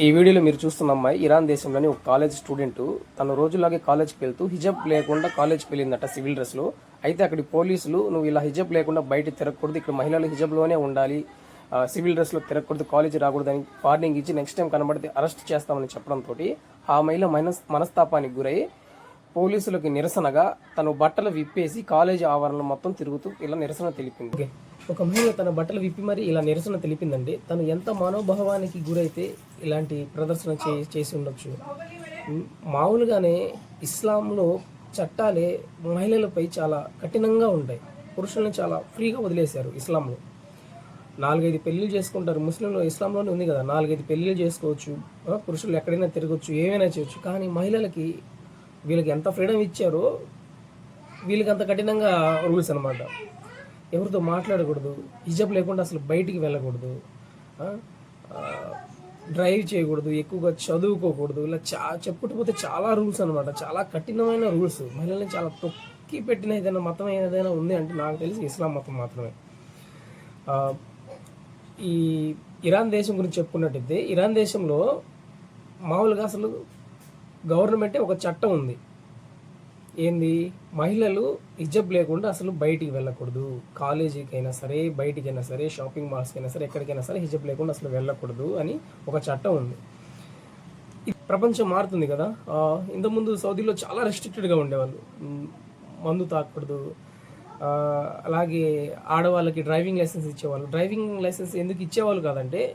ఈ వీడియోలో మీరు చూస్తున్న అమ్మాయి ఇరాన్ దేశంలోని ఒక కాలేజ్ స్టూడెంట్. తను రోజులాగే కాలేజ్కి వెళ్తూ హిజబ్ లేకుండా కాలేజ్కి వెళ్ళిందట సివిల్ డ్రెస్లో. అయితే అక్కడి పోలీసులు నువ్వు ఇలా హిజబ్ లేకుండా బయట తిరగకూడదు ఇక్కడ మహిళలు హిజబ్లోనే ఉండాలి సివిల్ డ్రెస్లో తిరగకూడదు రాకూడదు రాకూడదని వార్నింగ్ ఇచ్చి నెక్స్ట్ టైం కనబడితే అరెస్ట్ చేస్తామని చెప్పడంతో ఆ మహిళ మనస్ మనస్తాపానికి గురై పోలీసులకు నిరసనగా తను బట్టలు విప్పేసి కాలేజీ ఆవరణలో మొత్తం తిరుగుతూ ఇలా నిరసన తెలిపింది. ఒక మహిళ తన బట్టలు విప్పి మరీ ఇలా నిరసన తెలిపిందండి. తను ఎంత మనోభావానికి గురైతే ఇలాంటి ప్రదర్శన చే చేసి ఉండొచ్చు. మామూలుగానే ఇస్లాంలో చట్టాలే మహిళలపై చాలా కఠినంగా ఉంటాయి. పురుషులను చాలా ఫ్రీగా వదిలేశారు ఇస్లాంలో. నాలుగైదు పెళ్ళిళ్ళు చేసుకుంటారు. ముస్లింలు ఇస్లాంలోనే ఉంది కదా. నాలుగైదు పెళ్ళిళ్ళు చేసుకోవచ్చు. పురుషులు ఎక్కడైనా తిరగచ్చు ఏమైనా చేయొచ్చు. కానీ మహిళలకి వీళ్ళకి ఎంత ఫ్రీడమ్ ఇచ్చారో వీళ్ళకి అంత కఠినంగా రూల్స్ అనమాట ఎవరితో మాట్లాడకూడదు హిజబ్ లేకుండా అసలు బయటికి వెళ్ళకూడదు డ్రైవ్ చేయకూడదు ఎక్కువగా చదువుకోకూడదు ఇలా చా చెప్పుకుంటూ చాలా రూల్స్ అనమాట చాలా కఠినమైన రూల్స్. మహిళల్ని చాలా తొక్కి పెట్టిన ఏదైనా మతం ఏదైనా ఉంది అంటే నాకు తెలిసి ఇస్లాం మతం మాత్రమే. ఈ ఇరాన్ దేశం గురించి చెప్పుకున్నట్టయితే ఇరాన్ దేశంలో మామూలుగా అసలు గవర్నమెంటే ఒక చట్టం ఉంది. ఏంది? మహిళలు హిజబ్ లేకుండా అసలు బయటికి వెళ్ళకూడదు. కాలేజీకి అయినా సరే బయటికైనా సరే షాపింగ్ మాల్స్కి అయినా సరే ఎక్కడికైనా సరే హిజబ్ లేకుండా అసలు వెళ్ళకూడదు అని ఒక చట్టం ఉంది. ప్రపంచం మారుతుంది కదా. ఇంతకుముందు సౌదీలో చాలా రెస్ట్రిక్టెడ్గా ఉండేవాళ్ళు. మందు తాకూడదు. అలాగే ఆడవాళ్ళకి డ్రైవింగ్ లైసెన్స్ ఇచ్చేవాళ్ళు. డ్రైవింగ్ లైసెన్స్ ఎందుకు ఇచ్చేవాళ్ళు కాదంటే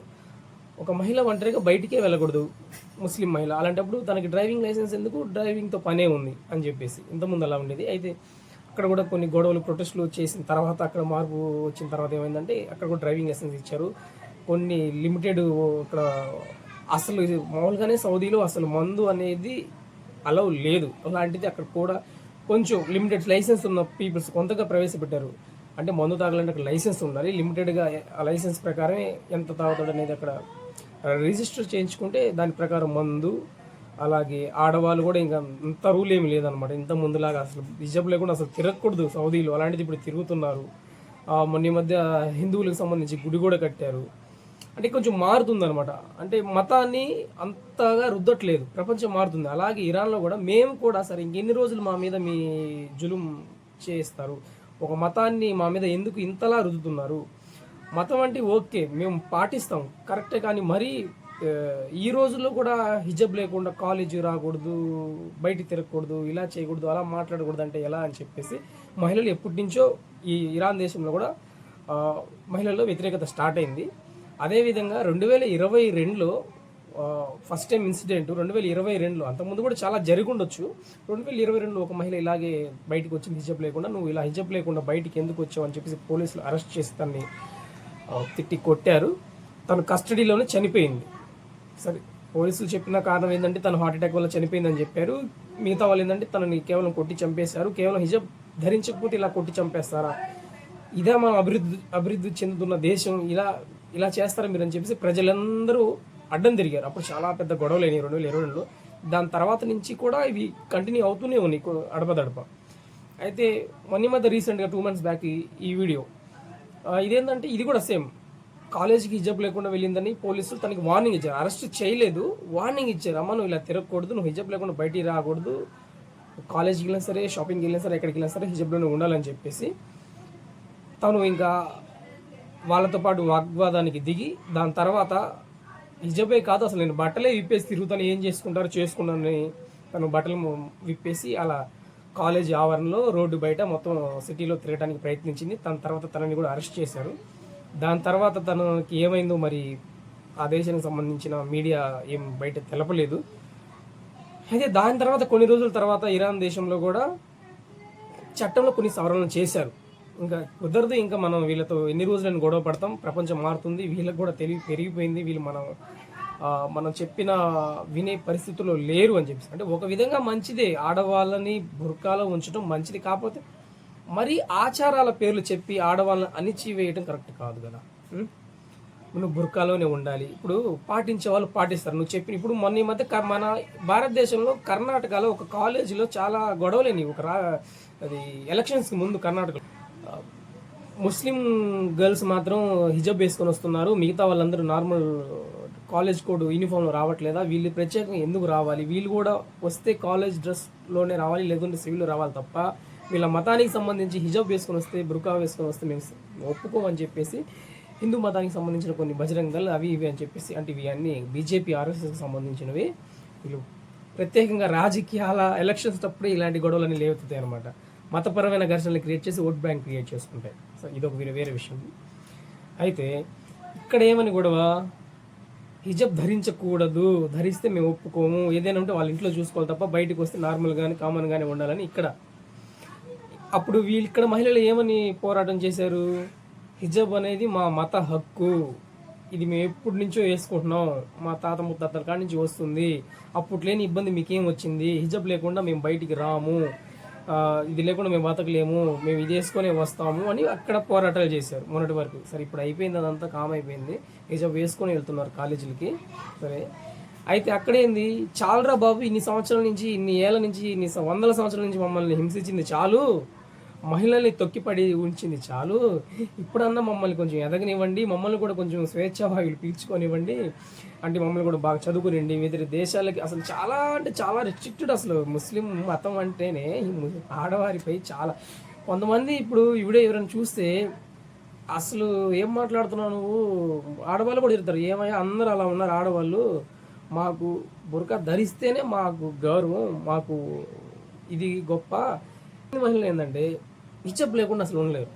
ఒక మహిళ ఒంటరిగా బయటికే వెళ్ళకూడదు. ముస్లిం మహిళ. అలాంటప్పుడు తనకి డ్రైవింగ్ లైసెన్స్ ఎందుకు? డ్రైవింగ్తో పనే ఉంది అని చెప్పేసి. ఇంతకుముందు అలా ఉండేది. అయితే అక్కడ కూడా కొన్ని గొడవలు ప్రొటెస్టులు చేసిన తర్వాత అక్కడ మార్పు వచ్చిన తర్వాత ఏమైందంటే అక్కడ కూడా డ్రైవింగ్ లైసెన్స్ ఇచ్చారు. కొన్ని లిమిటెడ్ ఇక్కడ అసలు మామూలుగానే సౌదీలో అసలు మందు అనేది అలౌ లేదు. అలాంటిది అక్కడ కూడా కొంచెం లిమిటెడ్ లైసెన్స్ ఉన్న పీపుల్స్ కొంతగా ప్రవేశపెట్టారు. అంటే మందు తాగాలంటే అక్కడ లైసెన్స్ ఉండాలి. లిమిటెడ్గా ఆ లైసెన్స్ ప్రకారమే ఎంత తాగుతాడు అనేది అక్కడ రిజిస్టర్ చేయించుకుంటే దాని ప్రకారం మందు అలాగే ఆడవాళ్ళు కూడా ఇంకా అంత రూల్ ఏమి లేదనమాట ఇంత ముందులాగా అసలు హిజబ్ లేకుండా అసలు తిరగకూడదు సౌదీలు. అలాంటిది ఇప్పుడు తిరుగుతున్నారు. మొన్న ఈ మధ్య హిందువులకు సంబంధించి గుడి కూడా కట్టారు. అంటే కొంచెం మారుతుందనమాట అంటే మతాన్ని అంతగా రుద్దట్లేదు. ప్రపంచం మారుతుంది. అలాగే ఇరాన్లో కూడా మేము కూడా సరే ఇంకెన్ని రోజులు మా మీద మీ జులుం చేస్తారు? ఒక మతాన్ని మా మీద ఎందుకు ఇంతలా రుద్దుతున్నారు? మతం అంటే ఓకే మేము పాటిస్తాం. కరెక్టే కానీ మరీ ఈ రోజుల్లో కూడా హిజబ్ లేకుండా కాలేజీ రాకూడదు బయట తిరగకూడదు ఇలా చేయకూడదు అలా మాట్లాడకూడదు అంటే ఎలా అని చెప్పేసి మహిళలు ఎప్పటి నుంచో ఈ ఇరాన్ దేశంలో కూడా మహిళల్లో వ్యతిరేకత స్టార్ట్ అయింది. అదేవిధంగా రెండు వేల ఇరవై రెండులో ఫస్ట్ టైం ఇన్సిడెంట్ రెండు వేల ఇరవై రెండులో అంతకుముందు కూడా చాలా జరిగి ఉండొచ్చు రెండు వేల ఇరవై రెండులో ఒక మహిళ ఇలాగే బయటకు వచ్చింది హిజబ్ లేకుండా. నువ్వు ఇలా హిజబ్ లేకుండా బయటికి ఎందుకు వచ్చావు అని చెప్పేసి పోలీసులు అరెస్ట్ చేసి తన్ని తిట్టి కొట్టారు. తను కస్టడీలోనే చనిపోయింది. సరే పోలీసులు చెప్పిన కారణం ఏంటంటే తను హార్ట్అటాక్ వల్ల చనిపోయిందని చెప్పారు. మిగతా వాళ్ళు ఏంటంటే తనని కేవలం కొట్టి చంపేశారు. కేవలం హిజబ్ ధరించకపోతే ఇలా కొట్టి చంపేస్తారా? ఇదే మనం అభివృద్ధి అభివృద్ధి చెందుతున్న దేశం. ఇలా ఇలా చేస్తారా మీరు అని చెప్పేసి ప్రజలందరూ అడ్డం తిరిగారు. అప్పుడు చాలా పెద్ద గొడవలు అయినాయి రెండు వేల ఇరవై రెండులో. దాని తర్వాత నుంచి కూడా ఇవి కంటిన్యూ అవుతూనే ఉన్నాయి. అడపదడప అయితే మొన్న మధ్య రీసెంట్గా టూ మంత్స్ బ్యాక్ ఈ- వీడియో ఇదేంటంటే ఇది కూడా సేమ్. కాలేజీకి హిజబ్ లేకుండా వెళ్ళిందని పోలీసులు తనకి వార్నింగ్ ఇచ్చారు. అరెస్ట్ చేయలేదు. వార్నింగ్ ఇచ్చారు. అమ్మ నువ్వు ఇలా తిరగకూడదు. నువ్వు హిజబ్ లేకుండా బయటికి రాకూడదు. కాలేజీకి వెళ్ళినా సరే షాపింగ్కి వెళ్ళినా సరే ఎక్కడికి వెళ్ళినా సరే హిజబ్లోనే ఉండాలని చెప్పేసి తను ఇంకా వాళ్ళతో పాటు వాగ్వాదానికి దిగి దాని తర్వాత హిజబే కాదు అసలు నేను బట్టలే విప్పేసి తిరుగుతాను ఏం చేసుకుంటారో చేసుకున్నానని తను బట్టలు విప్పేసి అలా కాలేజ్ ఆవరణలో రోడ్డు బయట మొత్తం సిటీలో తిరగడానికి ప్రయత్నించింది. తన తర్వాత తనని కూడా అరెస్ట్ చేశారు. దాని తర్వాత తనకి ఏమైందో మరి ఆ దేశానికి సంబంధించిన మీడియా ఏం బయట తెలపలేదు. అయితే దాని తర్వాత కొన్ని రోజుల తర్వాత ఇరాన్ దేశంలో కూడా చట్టంలో కొన్ని సవరణలు చేశారు. ఇంకా కుదరదు ఇంకా మనం వీళ్ళతో ఎన్ని రోజులని గొడవ పడతాం ప్రపంచం మారుతుంది వీళ్ళకి కూడా తెలివి పెరిగిపోయింది వీళ్ళు మనం మనం చెప్పిన వినే పరిస్థితుల్లో లేరు అని చెప్పేసి. అంటే ఒక విధంగా మంచిదే ఆడవాళ్ళని బుర్కాలో ఉంచడం మంచిది కాకపోతే మరి ఆచారాల పేర్లు చెప్పి ఆడవాళ్ళని అణిచివేయడం కరెక్ట్ కాదు కదా. నువ్వు బుర్కాలోనే ఉండాలి. ఇప్పుడు పాటించే వాళ్ళు పాటిస్తారు. నువ్వు చెప్పిన ఇప్పుడు మొన్న ఈ మధ్య మన భారతదేశంలో కర్ణాటకలో ఒక కాలేజీలో చాలా గొడవలేని ఒక రా అది ఎలక్షన్స్కి ముందు కర్ణాటక ముస్లిం గర్ల్స్ మాత్రం హిజబ్ వేసుకొని వస్తున్నారు. మిగతా వాళ్ళందరూ నార్మల్ కాలేజ్ కోడ్ యూనిఫామ్లో రావట్లేదా? వీళ్ళు ప్రత్యేకంగా ఎందుకు రావాలి? వీళ్ళు కూడా వస్తే కాలేజ్ డ్రెస్లోనే రావాలి లేకుంటే సివిల్ రావాలి తప్ప వీళ్ళ మతానికి సంబంధించి హిజాబ్ వేసుకొని వస్తే బుర్కా వేసుకొని వస్తే మేము ఒప్పుకోమని చెప్పేసి హిందూ మతానికి సంబంధించిన కొన్ని బజరంగాలు అవి ఇవి అని చెప్పేసి అంటే ఇవి అన్నీ బీజేపీ ఆర్ఎస్ఎస్కి సంబంధించినవి. వీళ్ళు ప్రత్యేకంగా రాజకీయాల ఎలక్షన్స్ తప్పుడే ఇలాంటి గొడవలన్నీ లేవుతాయి అనమాట మతపరమైన ఘర్షణలు క్రియేట్ చేసి ఓట్ బ్యాంక్ క్రియేట్ చేసుకుంటాయి. సో ఇదొక వేరే వేరే విషయం. అయితే ఇక్కడ ఏమని గొడవ? హిజబ్ ధరించకూడదు. ధరిస్తే మేము ఒప్పుకోము. ఏదైనా ఉంటే వాళ్ళ ఇంట్లో చూసుకోవాలి తప్ప బయటకు వస్తే నార్మల్ కానీ కామన్ కానీ ఉండాలని ఇక్కడ. అప్పుడు వీళ్ళు ఇక్కడ మహిళలు ఏమని పోరాటం చేశారు? హిజబ్ అనేది మా మత హక్కు. ఇది మేము ఎప్పటి నుంచో వేసుకుంటున్నాం. మా తాత ముత్తాతల కాడి నుంచి వస్తుంది. అప్పుడు లేని ఇబ్బంది మీకేం వచ్చింది? హిజబ్ లేకుండా మేము బయటికి రాము. ఇది లేకుండా మేము బతకలేము మేము ఇది వేసుకొని వస్తాము అని అక్కడ పోరాటాలు చేశారు మొన్నటి వరకు. సరే ఇప్పుడు అయిపోయింది అదంతా కామ్ అయిపోయింది. హిజబ్ వేసుకొని వెళ్తున్నారు కాలేజీలకి. సరే అయితే అక్కడేంది? చాలరా బాబు ఇన్ని సంవత్సరాల నుంచి ఇన్ని ఏళ్ళ నుంచి ఇన్ని వందల సంవత్సరాల నుంచి మమ్మల్ని హింసించింది చాలు. మహిళల్ని తొక్కిపడి ఉంచింది. చాలు. ఇప్పుడన్నా మమ్మల్ని కొంచెం ఎదగనివ్వండి. మమ్మల్ని కూడా కొంచెం స్వేచ్ఛావాయులు పీల్చుకొనివ్వండి. అంటే మమ్మల్ని కూడా బాగా చదువుకునండి ఇతర దేశాలకి అసలు చాలా అంటే చాలా రెస్ట్రిక్టెడ్ అసలు ముస్లిం మతం అంటేనే ఆడవారిపై చాలా. కొంతమంది ఇప్పుడు ఇవిడే ఎవరైనా చూస్తే అసలు ఏం మాట్లాడుతున్నావు నువ్వు? ఆడవాళ్ళు కూడా ఇరుతారు ఏమయ్యా అందరూ అలా ఉన్నారు ఆడవాళ్ళు. మాకు బురకా ధరిస్తేనే మాకు గౌరవం మాకు ఇది గొప్ప. మహిళలు ఏంటంటే హిజబ్ లేకుండా అసలు ఉండలేరు.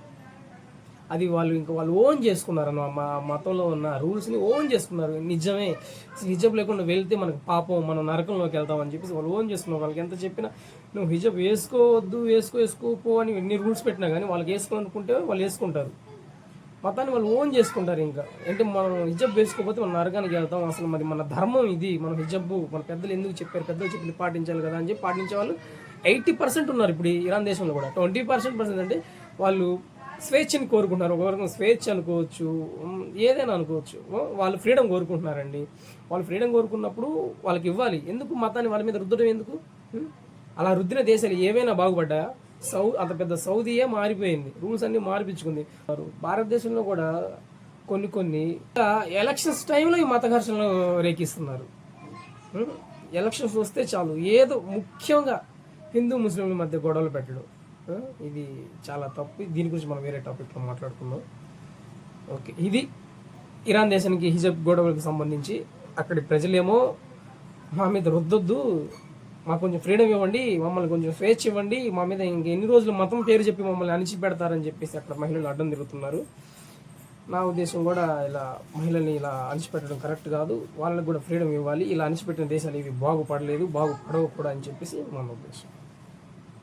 అది వాళ్ళు ఇంకా వాళ్ళు ఓన్ చేసుకున్నారు అన్న మా మతంలో ఉన్న రూల్స్ని ఓన్ చేసుకున్నారు. నిజమే హిజబ్ లేకుండా వెళ్తే మనకు పాపం మనం నరకంలోకి వెళ్తామని చెప్పేసి వాళ్ళు ఓన్ చేసుకున్నారు. వాళ్ళకి ఎంత చెప్పినా నువ్వు హిజబ్ వేసుకోవద్దు వేసుకో వేసుకోపో అని ఎన్ని రూల్స్ పెట్టినా కానీ వాళ్ళకి వేసుకోవాలనుకుంటే వాళ్ళు వేసుకుంటారు. మతాన్ని వాళ్ళు ఓన్ చేసుకుంటారు ఇంకా. అంటే మనం హిజబ్ వేసుకోకపోతే మనం నరకానికి వెళ్తాం. అసలు మరి మన ధర్మం ఇది. మన హిజబ్ మన పెద్దలు ఎందుకు చెప్పారు? పెద్దలు చెప్పి పాటించాలి కదా అని చెప్పి పాటించే వాళ్ళు ఎయిటీ పర్సెంట్ ఉన్నారు ఇప్పుడు ఇరాన్ దేశంలో కూడా. ట్వంటీ పర్సెంట్ పర్సెంట్ అంటే వాళ్ళు స్వేచ్ఛని కోరుకుంటున్నారు. ఒక రకం స్వేచ్ఛ అనుకోవచ్చు ఏదైనా అనుకోవచ్చు. వాళ్ళు ఫ్రీడమ్ కోరుకుంటున్నారండి. వాళ్ళు ఫ్రీడమ్ కోరుకున్నప్పుడు వాళ్ళకి ఇవ్వాలి. ఎందుకు మతాన్ని వాళ్ళ మీద రుద్దడం ఎందుకు? అలా రుద్దిన దేశాలు ఏవైనా బాగుపడ్డా సౌ అంత పెద్ద సౌదీయే మారిపోయింది. రూల్స్ అన్ని మార్పించుకుంది. వారు భారతదేశంలో కూడా కొన్ని కొన్ని ఎలక్షన్స్ టైంలో ఈ మత ఘర్షణలు రేకిస్తున్నారు. ఎలక్షన్స్ వస్తే చాలు. ఏదో ముఖ్యంగా హిందూ ముస్లింల మధ్య గొడవలు పెట్టడం. ఇది చాలా తప్పు. దీని గురించి మనం వేరే టాపిక్లో మాట్లాడుకుందాం. ఓకే ఇది ఇరాన్ దేశానికి హిజబ్ గొడవలకు సంబంధించి అక్కడి ప్రజలేమో మా మీద రుద్దొద్దు మాకు కొంచెం ఫ్రీడమ్ ఇవ్వండి మమ్మల్ని కొంచెం స్వేచ్ఛ ఇవ్వండి మా మీద ఇంక ఎన్ని రోజులు మతం పేరు చెప్పి మమ్మల్ని అణిచిపెడతారని చెప్పేసి అక్కడ మహిళలు అడ్డం తిరుగుతున్నారు. నా ఉద్దేశం కూడా ఇలా మహిళల్ని ఇలా అణిచిపెట్టడం కరెక్ట్ కాదు. వాళ్ళకి కూడా ఫ్రీడమ్ ఇవ్వాలి. ఇలా అణిచిపెట్టిన దేశాలు ఇవి బాగుపడలేదు బాగుపడవు కూడా అని చెప్పేసి మన ఉద్దేశం.